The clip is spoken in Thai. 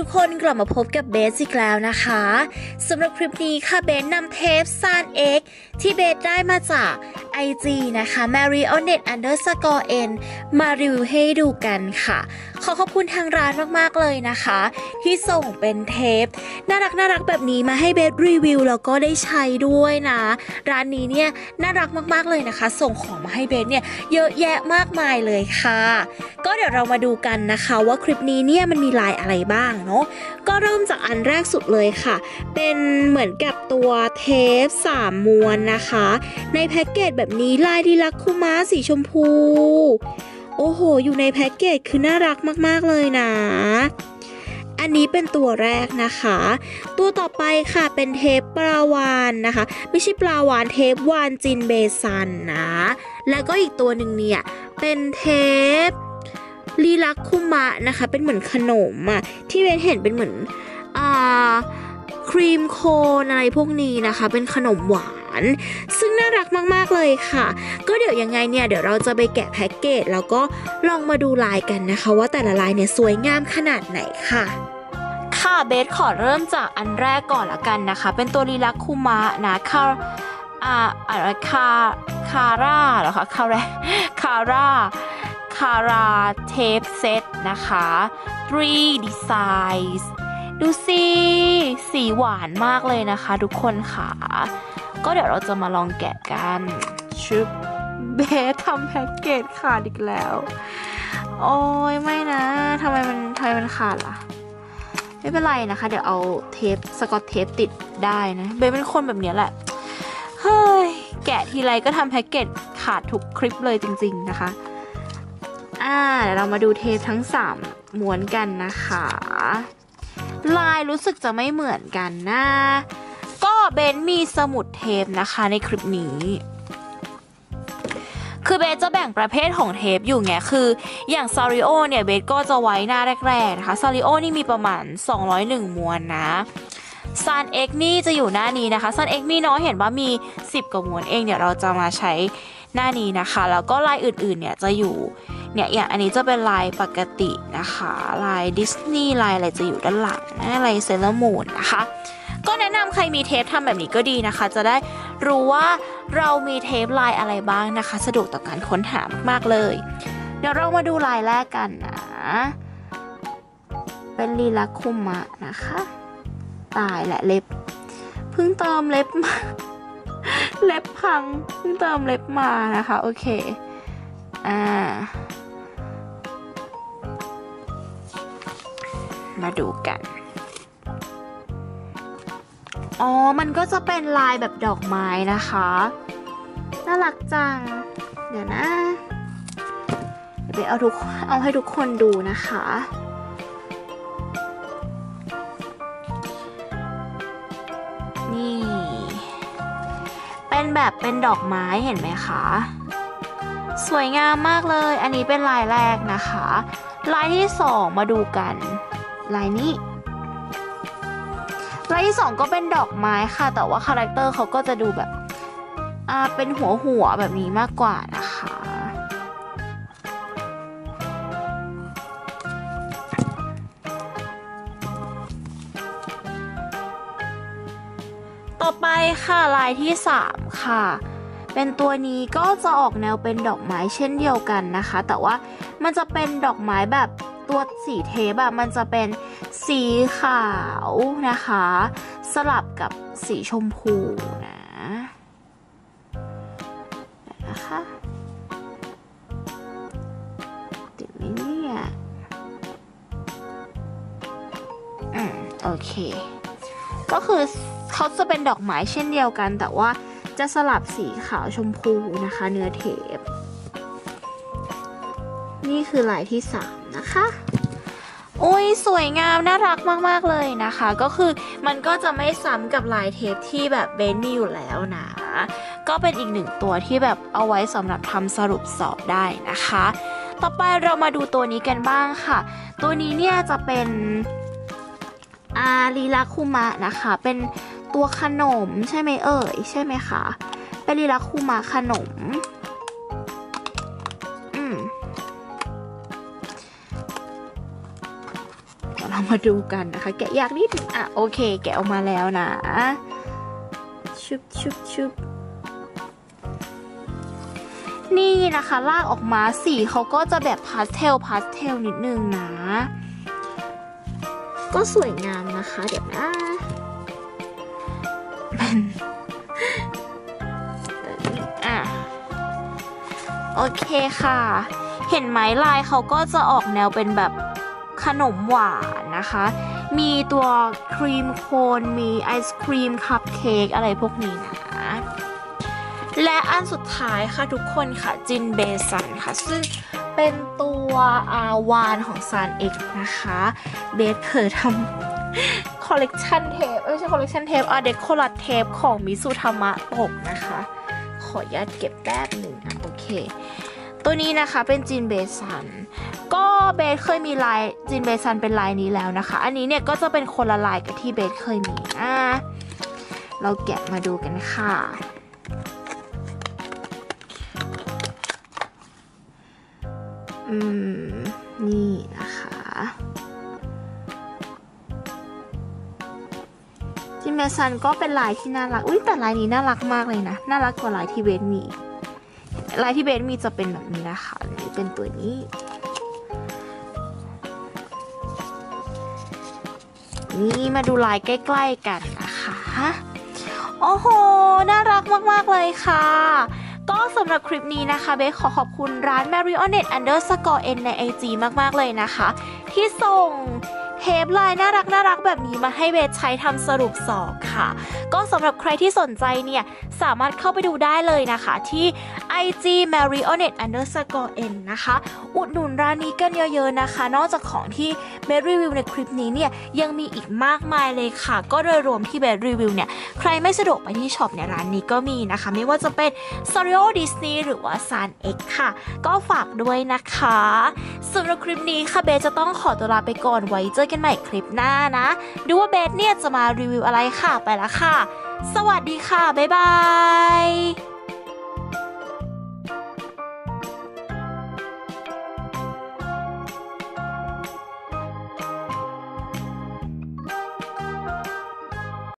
ทุกคนกลับมาพบกับเบสอีกแล้วนะคะสำหรับคลิปนี้ค่ะเบสนำเทปซานเอ็กที่เบสได้มาจาก IG นะคะ marionet underscore n มารีวิวให้ดูกันค่ะ ขอขอบคุณทางร้านมากๆเลยนะคะ ที่ส่งเป็นเทป น่ารักน่ารักแบบนี้มาให้เบสรีวิวแล้วก็ได้ใช้ด้วยนะ ร้านนี้เนี่ยน่ารักมากๆเลยนะคะ ส่งของมาให้เบสเนี่ยเยอะแยะมากมายเลยค่ะ ก็เดี๋ยวเรามาดูกันนะคะ ว่าคลิปนี้เนี่ยมันมีลายอะไรบ้างเนาะก็เริ่มจากอันแรกสุดเลยค่ะ เป็นเหมือนกับตัวเทปสามม้วนนะคะ ในแพ็กเกจแบบนี้ลายดีลักคุมาสีชมพู โอ้โห อยู่ในแพ็กเกจคือน่ารักมากๆเลยนะอันนี้เป็นตัวแรกนะคะ ตัวต่อไปค่ะเป็นเทปปลาวานนะคะ ไม่ใช่ปลาวานเทปวานจินเบซันนะ แล้วก็อีกตัวหนึ่งเนี่ยเป็นเทป ลีลักคุมะนะคะ เป็นเหมือนขนมอะที่เวนเห็นเป็นเหมือนอ่าครีมโคนอะไรพวกนี้นะคะ เป็นขนมหวาน ซึ่งน่ารักมากๆเลยค่ะ ก็เดี๋ยวยังไงเนี่ย เดี๋ยวเราจะไปแกะแพ็กเกจแล้วก็ลองมาดูลายกันนะคะ ว่าแต่ละลายเนี่ยสวยงามขนาดไหนค่ะค่ะเบสขอเริ่มจากอันแรกก่อนละกันนะคะ เป็นตัวลีลักคุมะนะคาอ่าอะไรคาคาร่าเหรอคะคาร่าคาร่า คาราเทปเซตนะคะ three designs ดูสิสีหวานมากเลยนะคะ ทุกคนค่ะ ก็เดี๋ยวเราจะมาลองแกะกันชุบเบสทำแพ็กเกจขาดอีกแล้ว โอ้ยไม่นะทำไมมันทำไมมันขาดล่ะ ไม่เป็นไรนะคะ เดี๋ยวเอาเทปสกอตเทปติดได้นะเบสเป็นคนแบบนี้แหละ เฮ้ย แกะทีไรก็ทำแพ็กเกจขาดทุกคลิปเลยจริง ๆ นะคะ อ่าเดี๋ยวเรามาดูเทปทั้ง 3ม้วนกันนะคะ ลายรู้สึกจะไม่เหมือนกันนะ ก็เบนมีสมุดเทปนะคะในคลิปนี้ คือเบสจะแบ่งประเภทของเทปอยู่ไง คืออย่างซาริโอเนี่ยเบสก็จะไว้หน้าแรกๆนะคะซาริโอนี่มีประมาณ 201มวนนะซันเอ็กนี่จะอยู่หน้านี้นะคะซันเอ็กมีน้อยเห็นว่ามี 10กว่ามวนเองเดี๋ยวเราจะมาใช้หน้านี้นะคะ แล้วก็ลายอื่นๆเนี่ยจะอยู่ เนี่ยอย่างอันนี้จะเป็นลายปกตินะคะ ลายดิสนีย์ลายอะไรจะอยู่ด้านหลังนะลายเซเลอร์มูนนะคะ ก็แนะนำใครมีเทปทำแบบนี้ก็ดีนะคะ จะได้รู้ว่าเรามีเทปลายอะไรบ้างนะคะ สะดวกต่อการค้นหามากๆเลย เดี๋ยวเรามาดูลายแรกกันนะ เป็นลีลาคุมะนะคะ ตายแหละเล็บ เพิ่งเติมเล็บมา เล็บพัง เพิ่งเติมเล็บมานะคะ โอเค อ่า มาดูกัน อ๋อ มันก็จะเป็นลายแบบดอกไม้นะคะ น่ารักจัง เดี๋ยวนะ เดี๋ยวไปเอาทุกเอาให้ทุกคนดูนะคะ นี่ เป็นแบบเป็นดอกไม้เห็นไหมคะ สวยงามมากเลย อันนี้เป็นลายแรกนะคะ ลายที่สองมาดูกัน ลายนี้ลายที่สองก็เป็นดอกไม้ค่ะ แต่ว่าคาแรคเตอร์เขาก็จะดูแบบอ่าเป็นหัวหัวแบบนี้มากกว่านะคะ ต่อไปค่ะลายที่สามค่ะ เป็นตัวนี้ก็จะออกแนวเป็นดอกไม้เช่นเดียวกันนะคะ แต่ว่ามันจะเป็นดอกไม้แบบ ตัวสีเทปแบบมันจะเป็นสีขาวนะคะ สลับกับสีชมพูนะนะคะติดไหมเนี่ยอืมโอเค ก็คือเขาจะเป็นดอกไม้เช่นเดียวกัน แต่ว่าจะสลับสีขาวชมพูนะคะ เนื้อเทป นี่คือลายที่ 3 นะคะโอ้ยสวยงามน่ารักมาก ๆ เลยนะคะ ก็คือมันก็จะไม่ซ้ำกับลายเทปที่แบบเบนมีอยู่แล้วนะ ก็เป็นอีกหนึ่งตัวที่แบบเอาไว้สำหรับทำสรุปสอบได้นะคะ ต่อไปเรามาดูตัวนี้กันบ้างค่ะ ตัวนี้เนี่ยจะเป็นอาลีลาคุมะนะคะ เป็นตัวขนมใช่ไหมเอ่ยใช่ไหมคะ เป็นลีลาคุมะขนม เรามาดูกันนะคะ แกะยากนิดอะโอเค แกะออกมาแล้วนะชุบชุบชุบนี่นะคะลากออกมาสีเขาก็จะแบบพาสเทลพาสเทลนิดนึงนะ ก็สวยงามนะคะ เดี๋ยวนะเป็นอะโอเคค่ะ เห็นไหมลายเขาก็จะออกแนวเป็นแบบ ขนมหวานนะคะ มีตัวครีมโคนมีไอศครีมคัพเค้กอะไรพวกนี้นะและอันสุดท้ายค่ะทุกคนค่ะจินเบซันค่ะ ซึ่งเป็นตัวอาวานของซานเอกนะคะเบสเผยทำคอลเลกชันเทปไม่ใช่คอลเลกชันเทปอะเดคอรัตเทปของมิสุธรรมะตกนะคะ ขออนุญาตเก็บแป๊บหนึ่งนะโอเค ตัวนี้นะคะเป็นจินเบซันก็เบสเคยมีลายจินเบซันเป็นลายนี้แล้วนะคะ อันนี้เนี่ยก็จะเป็นคนละลายกับที่เบสเคยมีอะเราแกะมาดูกันค่ะ อืม นี่นะคะจินเบซันก็เป็นลายที่น่ารัก อุ้ยแต่ลายนี้น่ารักมากเลยนะ น่ารักกว่าลายที่เบสมี ลายที่เบสมีจะเป็นแบบนี้นะคะนี่เป็นตัวนี้ นี่มาดูลายใกล้ ๆ กันนะคะโอ้โห น่ารักมาก ๆ เลยค่ะ ก็สำหรับคลิปนี้นะคะ เบสขอขอบคุณร้าน Marionette Underscore N ใน IG มาก ๆ เลยนะคะ ที่ส่งเทปลายน่ารักน่ารักแบบนี้มาให้เบสใช้ทำสรุปสอบค่ะ ก็สำหรับใครที่สนใจเนี่ย สามารถเข้าไปดูได้เลยนะคะ ที่ IG Marionette Underscore N นะคะ อุดหนุนร้านนี้กันเยอะๆนะคะ นอกจากของที่เบสรีวิวในคลิปนี้เนี่ยยังมีอีกมากมายเลยค่ะ ก็โดยรวมที่เบสรีวิวเนี่ย ใครไม่สะดวกไปที่ช็อปเนี่ยร้านนี้ก็มีนะคะ ไม่ว่าจะเป็น s o r i o Disney หรือว่า Sun X ค่ะ ก็ฝากด้วยนะคะสำหรับคลิปนี้ค่ะเบจะต้องขอตัวลาไปก่อนไว้เจอกันใหม่คลิปหน้านะ ดูว่าเบสเนี่ยจะมารีวิวอะไรค่ะไปละค่ะ สวัสดีค่ะ บ๊ายบาย